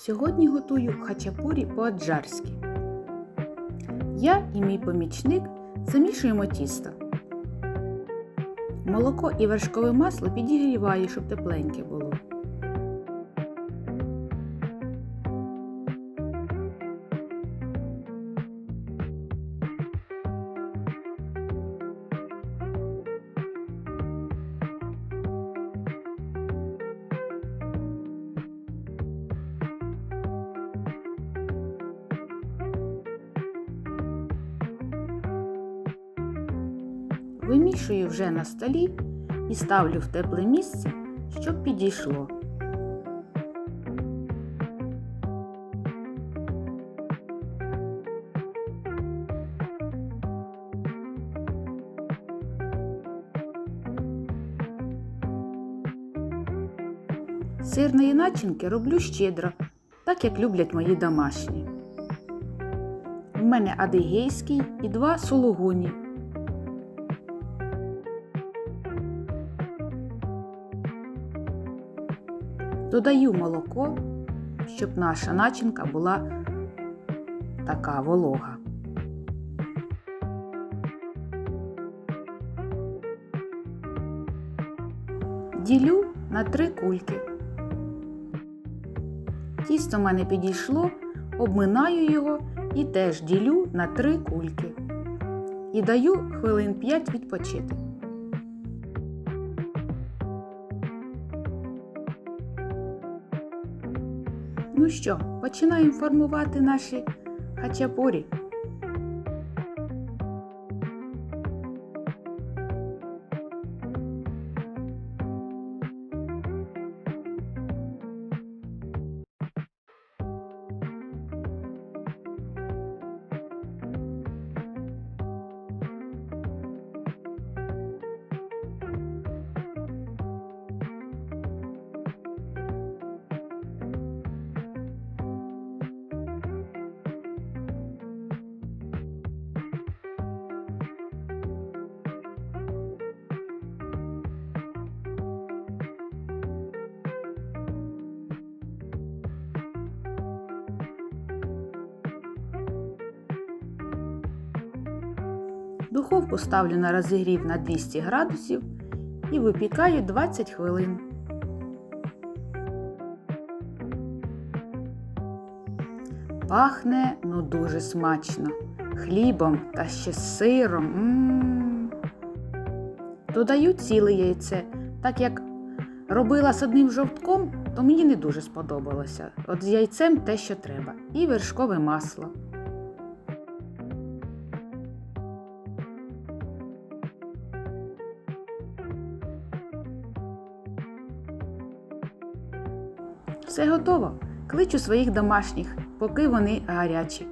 Сьогодні готую хачапурі по-аджарськи. Я і мій помічник замішуємо тісто. Молоко і вершкове масло підігріваю, щоб тепленьке було. Вимішую вже на столі і ставлю в тепле місце, щоб підійшло. Сирної начинки роблю щедро, так як люблять мої домашні. У мене адигейський і два сулугуні. Додаю молоко, щоб наша начинка була така волога. Ділю на три кульки. Тісто в мене підійшло, обминаю його і теж ділю на три кульки. І даю хвилин 5 відпочити. Ну що, починаємо формувати наші хачапурі. Духовку ставлю на розігрів на 200 градусів і випікаю 20 хвилин. Пахне ну дуже смачно. Хлібом та ще сиром. М-м-м. Додаю ціле яйце, так як робила з одним жовтком, то мені не дуже сподобалося. От з яйцем те, що треба. І вершкове масло. Все готово. Кличу своїх домашніх, поки вони гарячі.